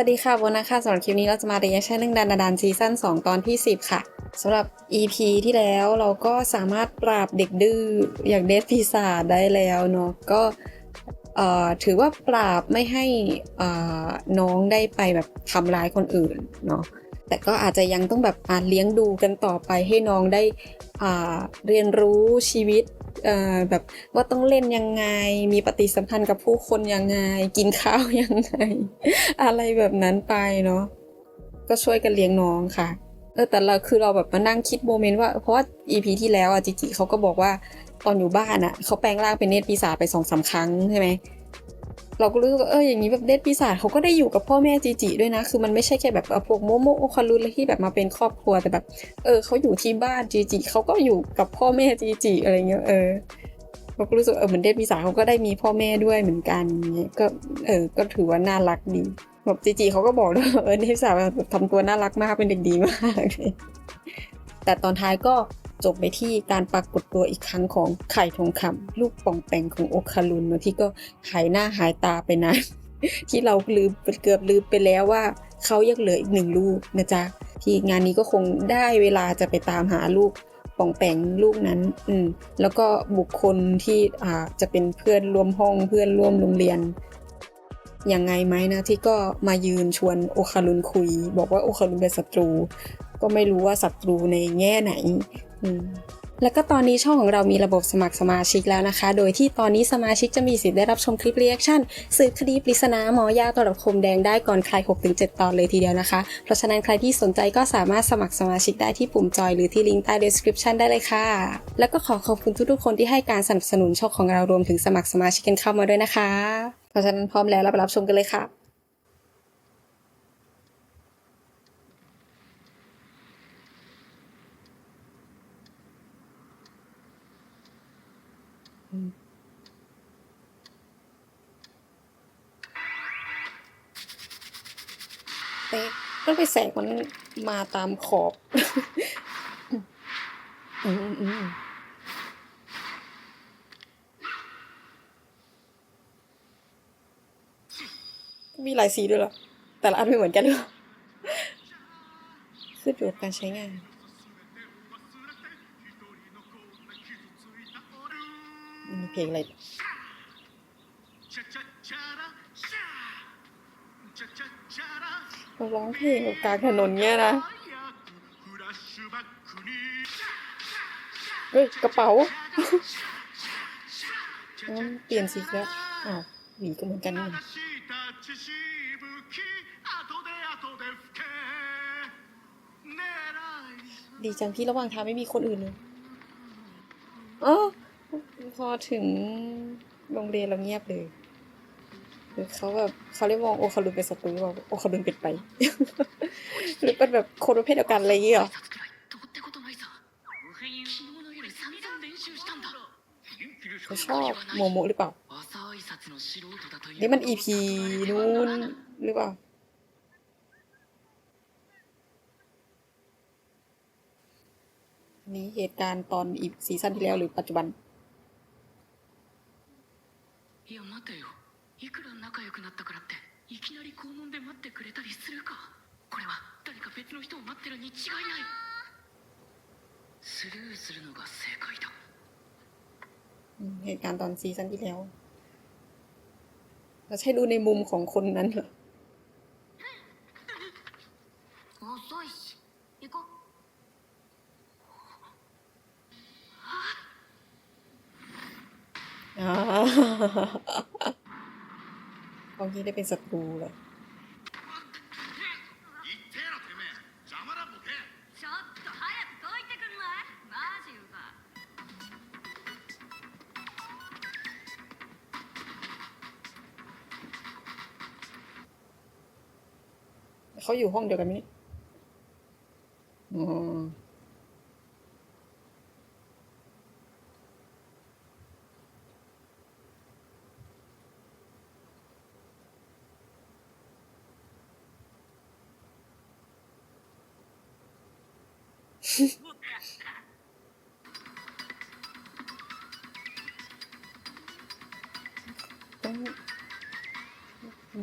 วัสดีค่ะโบนะคะสำหรับคลิปนี้เราจะมาเรียนชั่นเรื่องดันดานซีซั่น2 ตอนที่ 10 ค่ะสำหรับ EP ที่แล้วเราก็สามารถปราบเด็กดื้ออย่างเดฟปีศาจได้แล้วเนาะก็ถือว่าปราบไม่ให้น้องได้ไปแบบทำร้ายคนอื่นเนาะแต่ก็อาจจะยังต้องแบบอาเลี้ยงดูกันต่อไปให้น้องได้เรียนรู้ชีวิต แบบว่าต้องเล่นยังไง มีปฏิสัมพันธ์กับผู้คนยังไง กินข้าวยังไง อะไรแบบนั้นไปเนาะก็ช่วยกันเลี้ยงน้องค่ะเออแต่เราคือเราแบบมานั่งคิดโมเมนต์ว่าเพราะว่า EP ที่แล้วอะจิจิเขาก็บอกว่าตอนอยู่บ้านอะเขาแปลงร่างเป็นเนตรปีศาจไปสองสามครั้งใช่ไหม เราก็รู้สึกว่าเอออย่างนี้แบบเนตรปีศาจเขาก็ได้อยู่กับพ่อแม่จิจิด้วยนะ คือมันไม่ใช่แค่แบบเอาพวกโมโมโอคารุนที่แบบมาเป็นครอบครัวแต่แบบ เออเขาอยู่ที่บ้านจิจิเขาก็อยู่กับพ่อแม่จิจิอะไรเงี้ยเออเราก็รู้สึกเออเหมือนเดทปีศาจเขาก็ได้มีพ่อแม่ด้วยเหมือนกันเงี้ยก็เออก็ถือว่าน่ารักดีแบบจีจีเขาก็บอกด้วยเออเดทปีศาจทำตัวน่ารักมากเป็นเด็กดีมากเลยแต่ตอนท้ายก็ จบไปที่การปรากฏตัวอีกครั้งของไข่ทองคำลูกป่องแปงของโอคารุนเนอะที่ก็หายหน้าหายตาไปนานที่เราลืมเกือบลืมไปแล้วว่าเขายังเหลืออีกหนึ่งลูกนะจ๊ะที่งานนี้ก็คงได้เวลาจะไปตามหาลูกป่องแปงลูกนั้น อืม แล้วก็บุคคลที่อ่าจะเป็นเพื่อนร่วมห้องเพื่อนร่วมโรงเรียนยังไงไหมนะที่ก็มายืนชวนโอคารุนคุย บอกว่าโอคารุนเป็นศัตรู ก็ไม่รู้ว่าศัตรูในแง่ไหน แล้วก็ตอนนี้ช่องของเรามีระบบสมัครสมาชิกแล้วนะคะ โดยที่ตอนนี้สมาชิกจะมีสิทธิ์ได้รับชมคลิปเรีแอคชั่นสืบคดีปริศนาหมอยาตลับคมแดงได้ก่อนใคร 6-7 ตอนเลยทีเดียวนะคะ เพราะฉะนั้นใครที่สนใจก็สามารถสมัครสมาชิกได้ที่ปุ่มจอยหรือที่ลิงก์ใต้ description ได้เลยค่ะ แล้วก็ขอขอบคุณทุกๆคนที่ให้การสนับสนุนช่องของเรารวมถึงสมัครสมาชิกกันเข้ามาด้วยนะคะ เพราะฉะนั้นพร้อมแล้วเราไปรับชมกันเลยค่ะ เป๊ะก็ไปแสงมันมาตามขอบ อืมอืมมีหลายสีด้วยหรอ แต่ละอันไม่เหมือนกันหรอขึ้นอยู่กับการใช้งาน มีเพลงอะไร เราร้องเพลงกลางถนนเงี้ยนะ เฮ้ย กระเป๋า เปลี่ยนสีแล้ว อ้าวหวีก็เหมือนกันนี่ดีจังที่ระหว่างทางไม่มีคนอื่นเลยอ๋อพอถึงโรงเรียนเราเงียบเลย รือเขาแบบเขาเรียกมองโอคารุนเป็นศัตรูมองโอคารุนเป็นไป หรือเป็นแบบคนประเภทเดียวกันอะไรอย่างเงี้ยเขาชอบโมโมหรือเปล่า นี่มันอีพีนู้นหรือเปล่านี้เหตุการณ์ตอนอีซีซั่นที่แล้วหรือปัจจุบัน いくら仲良くなったからっていきなり校門で待ってくれたりするかこれは誰か別の人を待ってるに違いないスルーするのが正解だ อืมเหตุการณ์ตอนซีซั่นที่แล้วเราใช่ดูในมุมของคนนั้นเหรอ 遅いし行こう อ่า องที่ได้เป็นศัตรูเลยเขาอยู่ห้องเดียวกันไหมนี่ ต้อง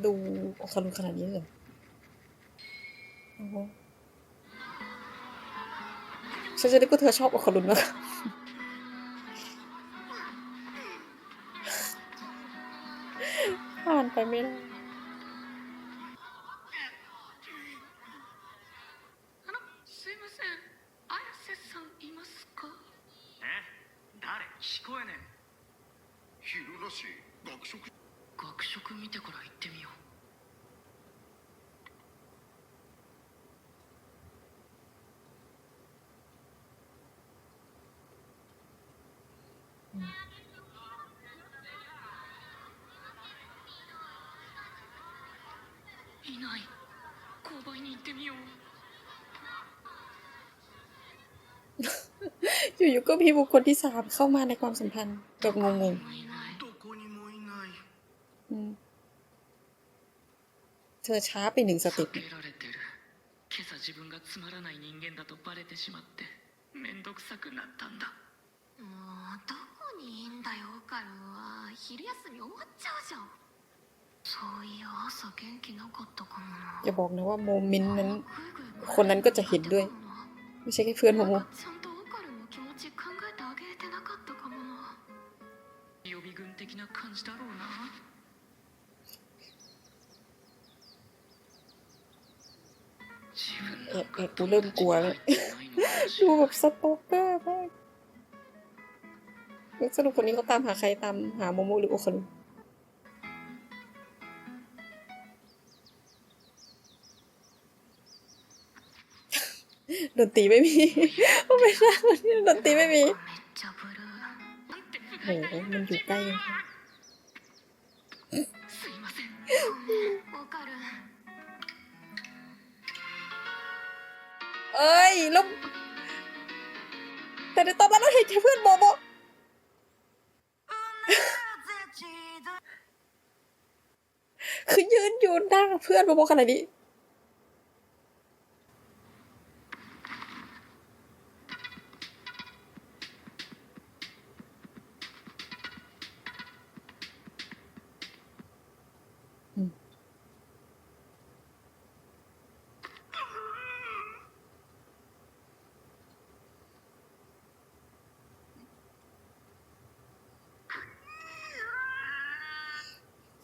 ดูโอคารุขนาดนี้เลยฉันจะได้ก็เธอชอบโอคารุนมากผ่านไปไม่ได้ 購買に行ってみよう อยู่ๆก็มีบุคคลที่สามเข้ามาในความสัมพันธ์แบบงง もういないどこにもいないๆอืมเธอช้าไปหนึ่งสเต็ป 避けられてる今朝自分がつまらない人間だとバレてしまってめんどくさくなったんだもうどこにいんだよオカルンは昼休み終わっちゃうじゃん อย่าบอกนะว่าโมมินนั้น คนนั้นก็จะเห็นด้วย ไม่ใช่แค่เพื่อนของโมเอ็ดเอ็ดกูเริ่มกลัวเลยดูแบบสปอกเกอร์มากสรุปคนนี้เขาตามหาใครตามหาโมโมหรือโอคารุ ดนตรีไม่มีมันเป็นหน้านที่ดนตรีไม่มีโหมันอยู่ใกล้เอ้ยลุกแต่ในตอนนั้นเราเห็นแค่เพื่อนโบโบคือยืนอยู่นั่งเพื่อนโบโบขนาดนี้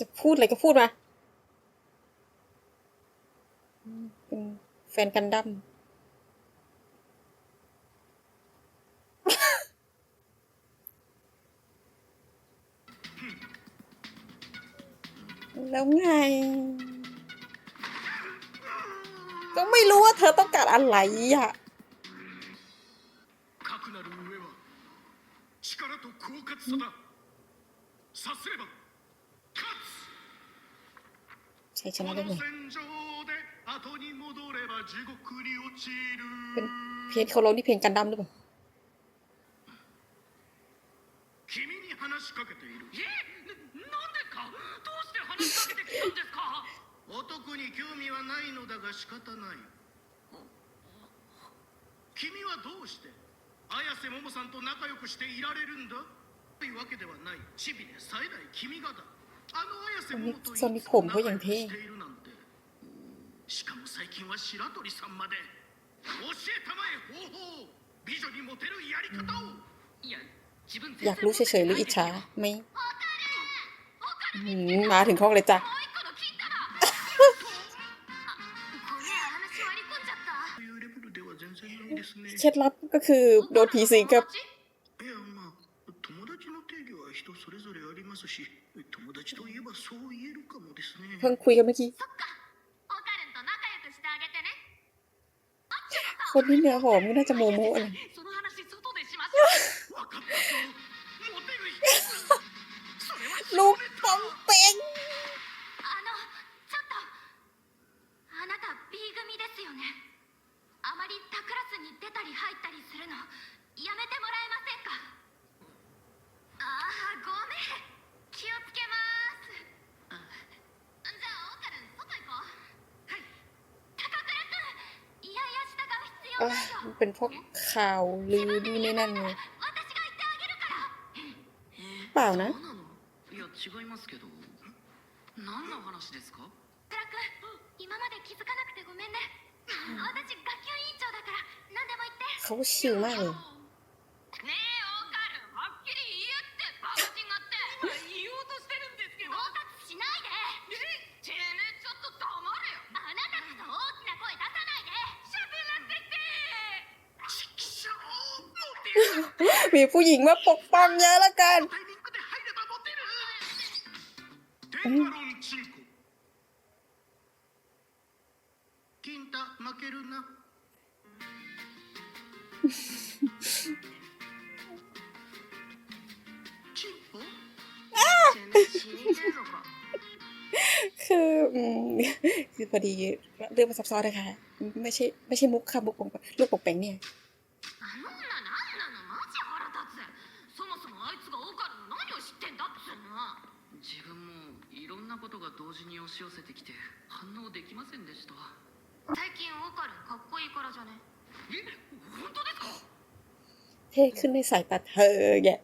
จะพูดอะไรก็พูดมาอืมเป็นแฟนกันดั้ม แล้วไง ก็ไม่รู้ว่าเธอต้องการอะไรอ่ะ かくなる上は力と狡猾さださすれば勝 ใช้ช つ นะ こ ได้ の ไง 戦場で後に戻れば地獄に落ち เป็น る เพลงเขาร้องที่เพลงกันดั้มหรือเปล่า 君に話しかけているえななんでかどうして話しかけてきたんですか男に興味はないのだが仕方ない君はどうして綾瀬桃さんと仲良くしていられるんだというわけではないチビで冴えない君がだ あの綾瀬桃といつそのผมเขาอย่าง 仲良 เท่ くしているなんてしかも最近は白鳥さんまで教えたまえ方法を美女にモテるやり方をいや自分 อยากรู้เฉยๆหรืออิจฉาไหมอืมมาถึงห้องเลยจ้ะ もう一個の金玉あごめん話割り込んじゃったというレベルでは全然ないですね เคล็ดลับก็คือโดนผีสิงกับ เพิ่งคุยกันเมื่อกี้คนที่เนื้อหอมก็น่าจะโมโมอะไร เป็นพวกข่าวลือนี่น่นั่นไงเปล่านะเขาชิวมากเลย มีผู้หญิงมาปกป้องเยอะละกันคือคือพอดีเรื่องมันซับซ้อนนะคะไม่ใช่ไม่ใช่มุกค่ะมุกผงลูกปกแปงเนี่ย 同時に押し寄せてきて反応できませんでした最近オカルンかっこいいからじゃねえ本当ですか เท่ขึ้นในสายตาเธอแก やっ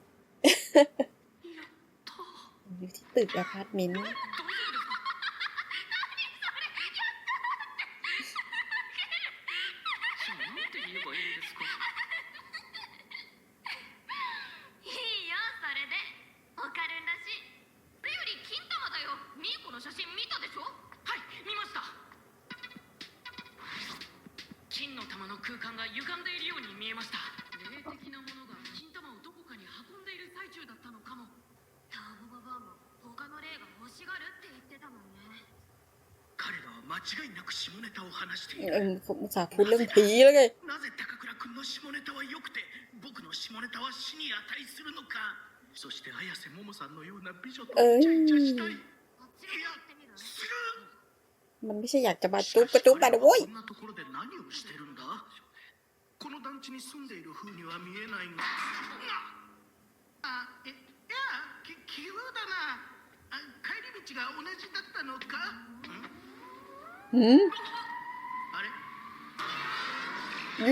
たー อยู่ที่ตึกอพาร์ตเมนต์ 違いなく下ネタを話してい เอ る อผมอุตส่าห์พูดเรื่องผีแล้วไง なぜ高倉君の下ネタは良くて僕の下ネタは死に値するのかそして綾瀬桃さんのような美女とイチャイチャしたいこっちがやってみるする มันไม่ใช่อยากจะมาจุ๊บกระจุ๊บมานะเว้ย こんなところで何をしてるんだこの団地に住んでいる風には見えないがあえいやき奇遇だなあ帰り道が同じだったのかん อ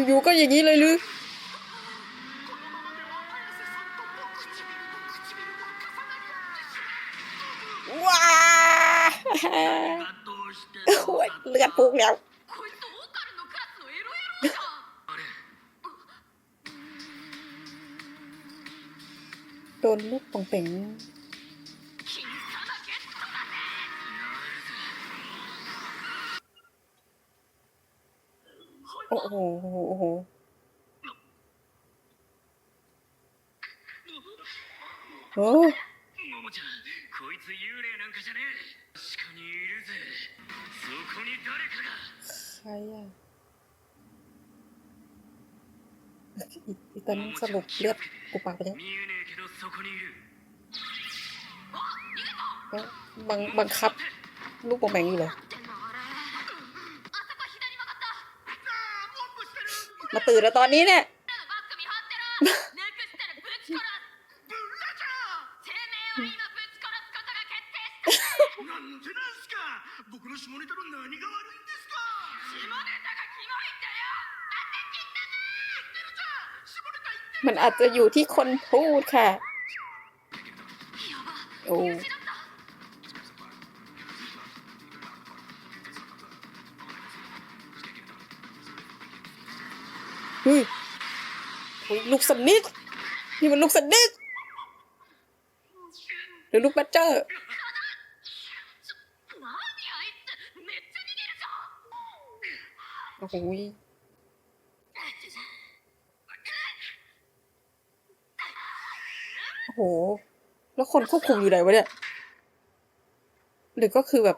ยู่ๆก็อย่างนี้เลยหรือว้าโอ้ยเลือดพุ่งแล้วโดนลูกป่องเป่ง โอ้โหโอ้โห โอ้ 桃ちゃんこいつ幽霊なんかじゃねえ確かにいるぜそこに誰かが ใครอ่ะอีอีตอนนั้นสรุปเลือดกูปากไปแล้ว 見えねえけどそこにいる เอ้าบังบังคับ ลูกปองแป่งอยู่เหรอ มาตื่นแล้วตอนนี้เนี่ย 俺のバック見張ってろネクステルぶち殺すブラジャてめえは今ぶち殺すことが決定したーなんでなんすか僕の下ネタの何が悪いんですか下ネタがキモいんだよ言ってるじゃん下ネタ言ってる มันอาจจะอยู่ที่คนพูดค่ะ やば โอ้ ลูกสนิกนี่มันลูกสนิกหรือลูกแบตเจอร์โอ้โหโอ้โห แล้วคนควบคุมอยู่ไหนวะเนี่ย หรือก็คือแบบ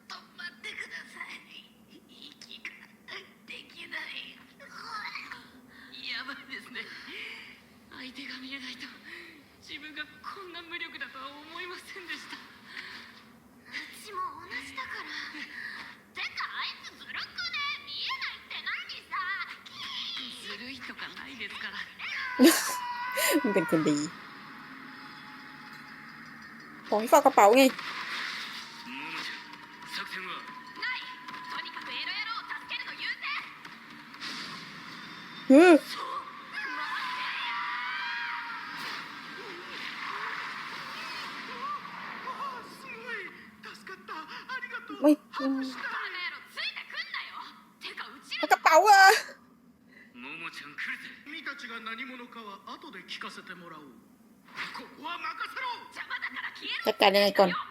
คุณเป็นคนดี ขอให้ฝากกระเป๋าไงฮึไม่ が何者かは後で聞かせてもらおう。ここは任せろ。邪魔だから消えろ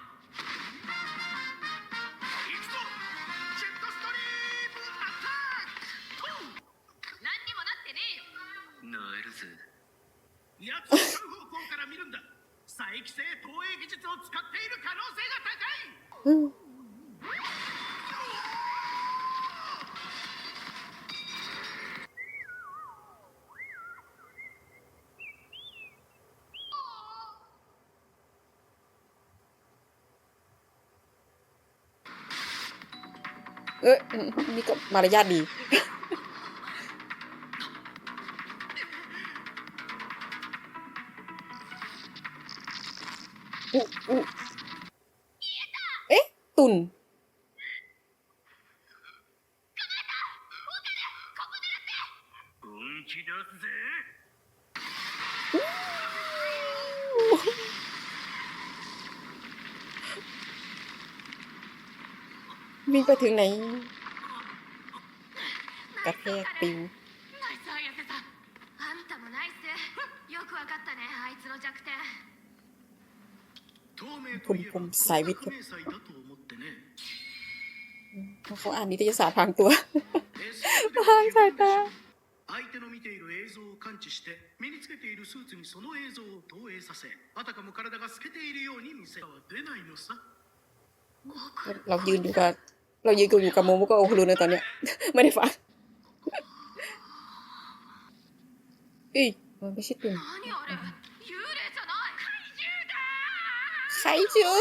เอ้ยอืมนี่ก็มา ถึงไหน กระแทกปิว ナイス綾瀬さんあんたもナイスよくわかったねあいつの弱点透明といえばผมผมสายวิทย์ครับ 革命祭だと思ってね เขาอ่านนิตยสารพรางตัว SF でははい基本でしょされ相手の見ている映像を感知して身につけているスーツにその映像を投影させあたかも体が透けているように見せは出ないのさ เรายืนอยู่กับ เรายืนอยู่กับโมมก็โอคุรุนะตอนเนี้ย ไม่ได้ฟังอีมันไม่ใช่ตุ่มใครจือ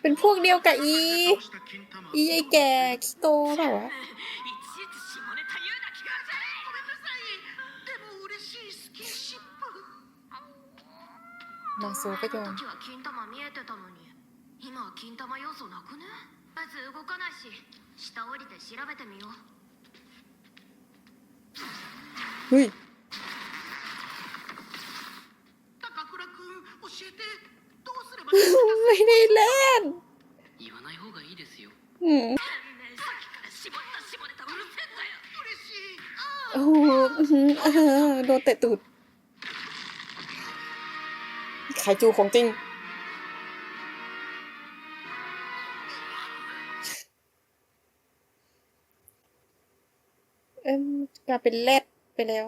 เป็นพวกเดียวกับอี อีไอแก่คิโตเปล่าวะนาโซก็ยอม 今は金玉要素なくねまず動かないし下降りて調べてみよう เฮ้ย 高倉くん教えてどうすれば ไม่ได้เล่น 言わない方がいいですよ อืม さっきから絞った下ネタうるせえんだよ嬉しい โอ้โหอื้อหืออ่าโดนเตะตูดไคจูของจริง กลายเป็นแรดไปแล้ว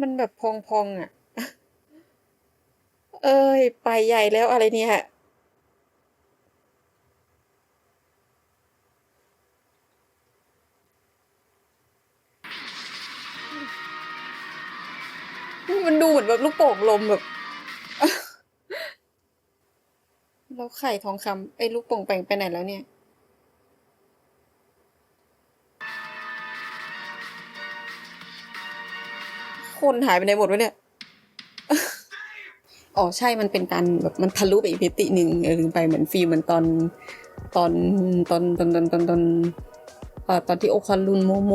มันแบบพองๆอะ เอ้ย ไปใหญ่แล้วอะไรเนี่ยมันดูเหมือนแบบลูกโป่งลมแบบแล้วไข่ทองคำไอ้ลูกโป่งแปงไปไหนแล้วเนี่ย คนหายไปไหนหมดวะเนี่ย อ๋อใช่มันเป็นการแบบมันทะลุไปอีกมิติหนึ่งเออลืมไปเหมือนฟิล์มเหมือนตอนตอนตอนตอนตอนตอนตอนตอนที่โอคารุนโมโม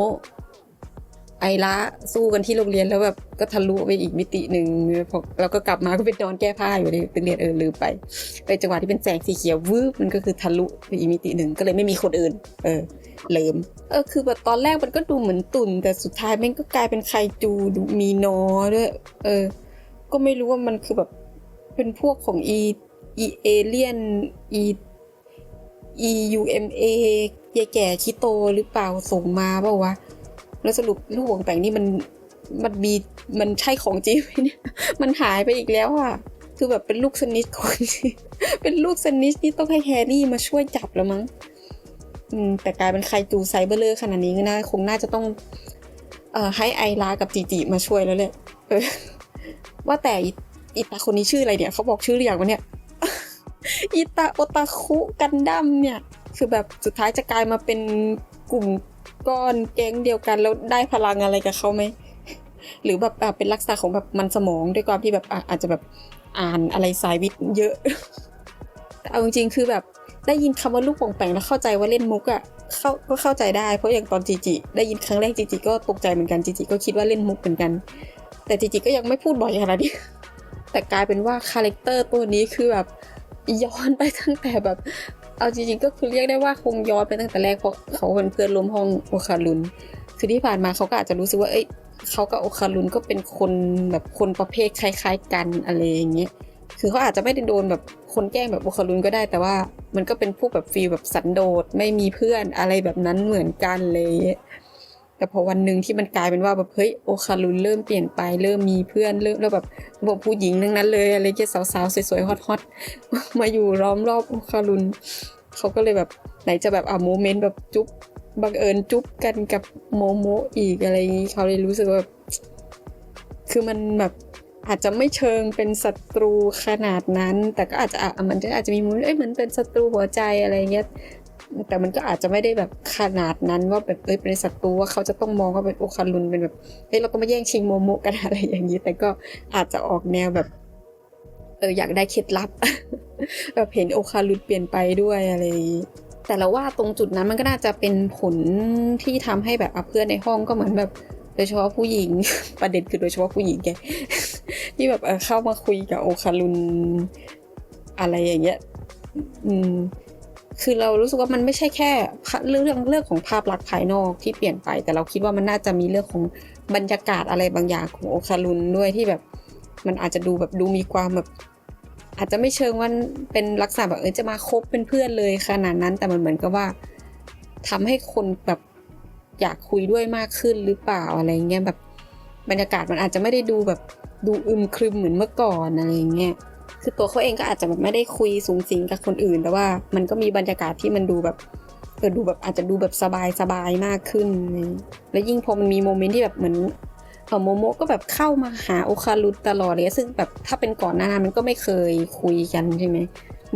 ไอละสู้กันที่โรงเรียนแล้วแบบก็ทะลุไปอีกมิติหนึ่งพอแล้วก็กลับมาก็เป็นนอนแก้ผ้าอยู่ในเป็นเรียนเออลืมไปไปจังหวะที่เป็นแสงสีเขียววืบมันก็คือทะลุไปอีกมิติหนึ่งก็เลยไม่มีคนอื่น เออ เลิมเออคือแบบตอนแรกมันก็ดูเหมือนตุ่น แต่สุดท้ายแม่งก็กลายเป็นไคจูดูมีนอด้วยเออ ก็ไม่รู้ว่ามันคือแบบเป็นพวกของอีอีเอเลียนอี E U M A ยายแก่คิโตหรือเปล่าส่งมาเปล่าวะแล้วสรุปลูกวงแปงนี่มันมันมีมันใช่ของจริงไหมเนี่ยมันหายไปอีกแล้วอะคือแบบเป็นลูกสนิทของเป็นลูกสนิทนี่ต้องให้แฮร์รี่มาช่วยจับแล้วมั้ง อืมแต่กลายเป็นไคจูไซเบอร์เลอร์ขนาดนี้ก็น่าคงน่าจะต้อง เออให้ไอรากับจีจีมาช่วยแล้วเลยเออว่าแต่อีอีตาคนนี้ชื่ออะไรเนี่ยเขาบอกชื่อหรือยังวะเนี่ยอีตาโอตาคุกันดั้มเนี่ย คือแบบสุดท้ายจะกลายมาเป็นกลุ่มก้อนแก๊งเดียวกันแล้วได้พลังอะไรกับเขาไหมหรือแบบเป็นลักษณะของแบบมันสมองด้วยความที่แบบอาจจะแบบอ่านอะไรสายวิทย์เยอะแต่เอาจริงๆคือแบบ ได้ยินคำว่าลูกโป่งแปงแล้วเข้าใจว่าเล่นมุกอะเข้าก็เข้าใจได้เพราะอย่างตอนจีจีได้ยินครั้งแรกจีจีก็ตกใจเหมือนกันจีจีก็คิดว่าเล่นมุกเหมือนกัน แต่จีจีก็ยังไม่พูดบ่อยขนาดนี้แต่กลายเป็นว่าคาแรคเตอร์ตัวนี้คือแบบย้อนไปตั้งแต่แบบ เอาจริงๆก็คือเรียกได้ว่าคงย้อนไปตั้งแต่แรกเพราะเขาเป็นเพื่อนร่วมห้องโอคารุนคือที่ผ่านมาเขาก็อาจจะรู้สึกว่าเอ้ยเขากับโอคารุนก็เป็นคนแบบคนประเภทคล้าย ๆ กันอะไรอย่างเงี้ย คือเขาอาจจะไม่ได้โดนแบบคนแกล้งแบบโอคารุนก็ได้ แต่ว่ามันก็เป็นพวกแบบฟีลแบบสันโดษไม่มีเพื่อนอะไรแบบนั้นเหมือนกันเลยแต่พอวันหนึ่งที่มันกลายเป็นว่าแบบเฮ้ยโอคารุนเริ่มเปลี่ยนไปเริ่มมีเพื่อนเริ่มแล้วแบบบอกผู้หญิงทั้งนั้นเลยอะไรเงี้ยสาวๆสวยๆฮอตๆมาอยู่ล้อมรอบโอคารุนเขาก็เลยแบบไหนจะแบบอะโมเมนต์แบบจุ๊บบังเอิญจุ๊บกันกับโมโมอีกอะไรอย่างงี้เขาเลยรู้สึกว่าแบบคือมันแบบ อาจจะไม่เชิงเป็นศัตรูขนาดนั้น แต่ก็อาจจะมันจะอาจจะมีมุมเอ้ยมือนเป็นศัตรูหัวใจอะไรเงี้ยแต่มันก็อาจจะไม่ได้แบบขนาดนั้นว่าแบบเอ้ยเป็นศัตรูว่าเขาจะต้องมองว่าเป็นโอคารุนเป็นแบบเฮ้ยเราก็มาแย่งชิงโมโมกันอะไรอย่างนี้ แต่ก็อาจจะออกแนวแบบเอออยากได้เคล็ดลับแบบเห็นโอคารุนเปลี่ยนไปด้วยอะไรแต่เราว่าตรงจุดนั้นมันก็น่าจะเป็นผลที่ทำให้แบบเพื่อนในห้องก็เหมือนแบบ โดยเฉพาะผู้หญิง ประเด็นคือโดยเฉพาะผู้หญิงแกที่แบบเข้ามาคุยกับโอคารุนอะไรอย่างเงี้ย อืม คือเรารู้สึกว่ามันไม่ใช่แค่เรื่องเรื่องเรื่องของภาพลักษณ์ภายนอกที่เปลี่ยนไป แต่เราคิดว่ามันน่าจะมีเรื่องของบรรยากาศอะไรบางอย่างของโอคารุนด้วยที่แบบ มันอาจจะดูแบบดูมีความแบบ อาจจะไม่เชิงว่าเป็นลักษณะแบบเออจะมาคบเป็นเพื่อนเลยขนาดนั้น แต่มันเหมือนกับว่าทำให้คนแบบ อยากคุยด้วยมากขึ้นหรือเปล่าอะไรเงี้ยแบบบรรยากาศมันอาจจะไม่ได้ดูแบบดูอึมครึมเหมือนเมื่อก่อนอะไรเงี้ยคือตัวเขาเองก็อาจจะแบบไม่ได้คุยสูงสิงกับคนอื่น แต่ว่ามันก็มีบรรยากาศที่มันดูแบบเออดูแบบอาจจะดูแบบสบายสบายมากขึ้น แล้วยิ่งพอมันมีโมเมนต์ที่แบบเหมือนเออโมโมก็แบบเข้ามาหาโอคารุตลอดเลยซึ่งแบบถ้าเป็นก่อนหน้านมันก็ไม่เคยคุยกันใช่ไหม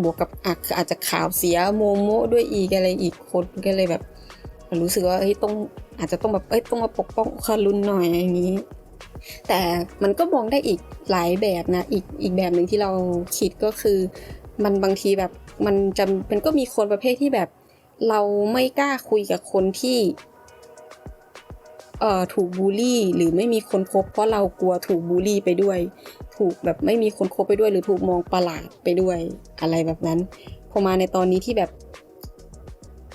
บวกกับอาจจะข่าวเสียโมโมด้วยอีกอะไรอีกคนก็เลยแบบ รู้สึกว่าเฮ้ยต้องอาจจะต้องแบบเอ้ยต้องมาปกป้องคารุนหน่อยอย่างนี้ แต่มันก็มองได้อีกหลายแบบนะอีกอีกแบบหนึ่งที่เราคิดก็คือ มันบางทีแบบมันจะมันก็มีคนประเภทที่แบบ เราไม่กล้าคุยกับคนที่เอ่อถูกบูลลี่หรือไม่มีคนคบเพราะเรากลัวถูกบูลลี่ไปด้วย ถูกแบบไม่มีคนคบไปด้วย หรือถูกมองประหลาดไปด้วยอะไรแบบนั้นพอมาในตอนนี้ที่แบบ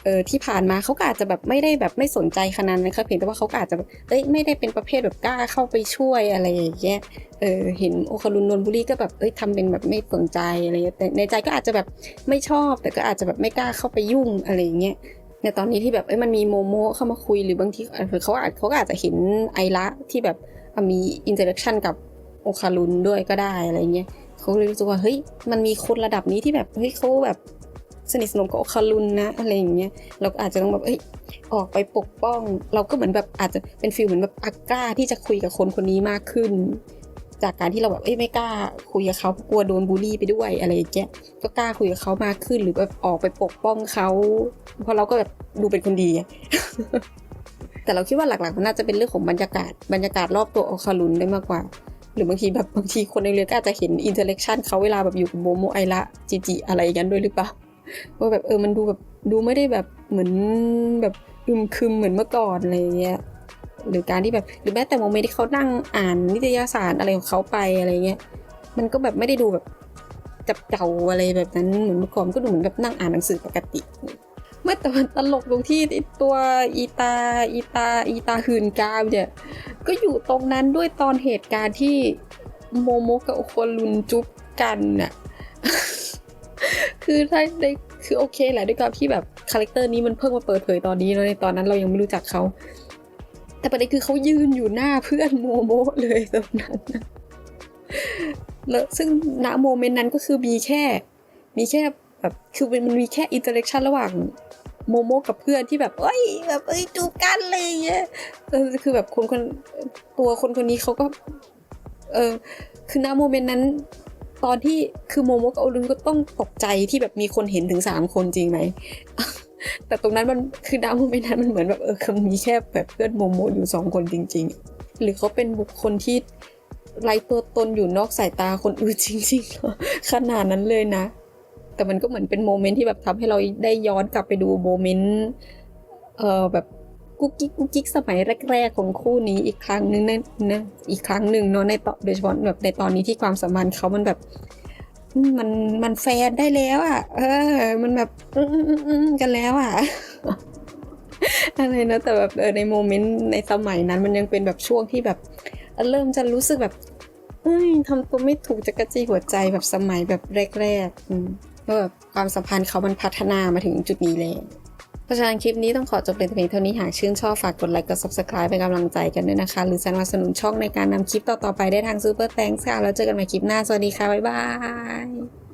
เออที่ผ่านมาเขาก็อาจจะแบบไม่ได้แบบไม่สนใจขนาดนั้นครับเพียงแต่ว่าเขาก็อาจจะแบบเอ้ยไม่ได้เป็นประเภทแบบกล้าเข้าไปช่วยอะไรอย่างเงี้ยเออเห็นโอคารุนโดนบุรีก็แบบเอ้ยทำเป็นแบบไม่สนใจอะไรเงี้ยแต่ในใจก็อาจจะแบบไม่ชอบ แต่ก็อาจจะแบบไม่กล้าเข้าไปยุ่งอะไรอย่างเงี้ยในตอนนี้ที่แบบเอ้ยมันมีโมโมเข้ามาคุยหรือบางทีเออเขาอาจเขาก็อาจจะเห็นไอระที่แบบมีอินเตอร์แอคชั่นกับโอคารุนด้วยก็ได้อะไรเงี้ยเขาเลยรู้สึกว่าเฮ้ยมันมีคนระดับนี้ที่แบบเฮ้ยเขาแบบ สนิทสนมกับโอคารุนนะอะไรอย่างเงี้ยเราก็อาจจะต้องแบบเอ้ยออกไปปกป้อง เราก็เหมือนแบบอาจจะเป็นฟีลเหมือนแบบอักกล้าที่จะคุยกับคนคนนี้มากขึ้น จากการที่เราแบบเอ้ยไม่กล้าคุยกับเขากลัวโดนบูลลี่ไปด้วยอะไรอย่างเงี้ยก็กล้าคุยกับเขามากขึ้นหรือแบบออกไปปกป้องเขาเพราะเราก็แบบดูเป็นคนดีแต่เราคิดว่าหลักๆมันน่าจะเป็นเรื่องของบรรยากาศบรรยากาศรอบตัวโอคารุนได้มากกว่า หรือบางทีแบบบางทีคนในเรือก็อาจจะเห็นอินเทอร์เ t ชันเขาเวลาแบบอยู่กับโมโมไอระจิจิอะไรอย่างนั้นด้วยหรือเปล่า ว่าแบบเออมันดูแบบดูไม่ได้แบบเหมือนแบบอึมครึมเหมือนเมื่อก่อนอะไรเงี้ยหรือการที่แบบหรือแม้แต่โมเมนต์ที่เขานั่งอ่านนิตยสารอะไรของเขาไปอะไรเงี้ยมันก็แบบไม่ได้ดูแบบจับเก่าอะไรแบบนั้นเหมือนเมื่อก่อนก็ดูเหมือนแบบนั่งอ่านหนังสือปกติเมื่อแต่มันตลกตรงที่ตัวอีตาอีตาอีตาหืนกามเนี่ยก็อยู่ตรงนั้นด้วยตอนเหตุการณ์ที่โมโมกับโอโคลุนจุ๊บกันน่ะ คือถ้าในคือโอเคแหละด้วยความที่แบบคาแรคเตอร์นี้มันเพิ่งมาเปิดเผยตอนนี้แล้วในตอนนั้นเรายังไม่รู้จักเขา แต่ประเด็นคือเขายืนอยู่หน้าเพื่อนโมโมเลยตรงนั้นแล้วซึ่งณโมเมนต์นั้นก็คือมีแค่ มีแค่แบบคือมันมีแค่อินเตอร์เ t ชันระหว่างโมโมกับเพื่อนที่แบบเอ้ยแบบเอ้ยจูบกันเลยเงี้ยเออคือแบบคนคนตัวคนคนนี้เขาก็ เออคือณโมเมนต์นั้น ตอนที่คือโมโมกับโอรุนก็ต้องตกใจที่แบบมีคนเห็นถึงสามคนจริงไหมแต่ตรงนั้นมันคือณโมเมนต์นั้นมันเหมือนแบบเออคือมีแค่แบบเพื่อนโมโมอยู่สองคนจริง ๆ หรือเขาเป็นบุคคลที่ไร้ตัวตนอยู่นอกสายตาคนอื่นจริงๆขนาดนั้นเลยนะ แต่มันก็เหมือนเป็นโมเมนต์ที่แบบทำให้เราได้ย้อนกลับไปดูโมเมนต์เออแบบ กุ๊กกิ๊กกุ๊กกิ๊กสมัยแรก ๆ ของคู่นี้อีกครั้งหนึงนะนะอีกครั้งหนึ่งเนาะในตอนโดยเฉพาะแบบในตอนนี้ที่ความสัมพันธ์เขามันแบบมันมันแฟนได้แล้วอะ เออ มันแบบกันแล้วอะอะไรนะแต่แบบในโมเมนต์ในสมัยนั้น มันยังเป็นแบบช่วงที่แบบ เริ่มจะรู้สึกแบบเอ้ยทำตัวไม่ถูกจะกระจี้หัวใจแบบสมัยแบบแรกๆก็แบบความสัมพันธ์เขามันพัฒนามาถึงจุดนี้แล้ว เพราะฉะนั้นคลิปนี้ต้องขอจบเป็นเพียงเท่านี้หากชื่นชอบฝากกดไลค์กด subscribe เป็นกำลังใจกันด้วยนะคะ หรือสนับสนุนช่องในการนำคลิปต่อๆไปได้ทาง Super Thanks ค่ะแล้วเจอกันใหม่คลิปหน้า สวัสดีค่ะ บ๊ายบาย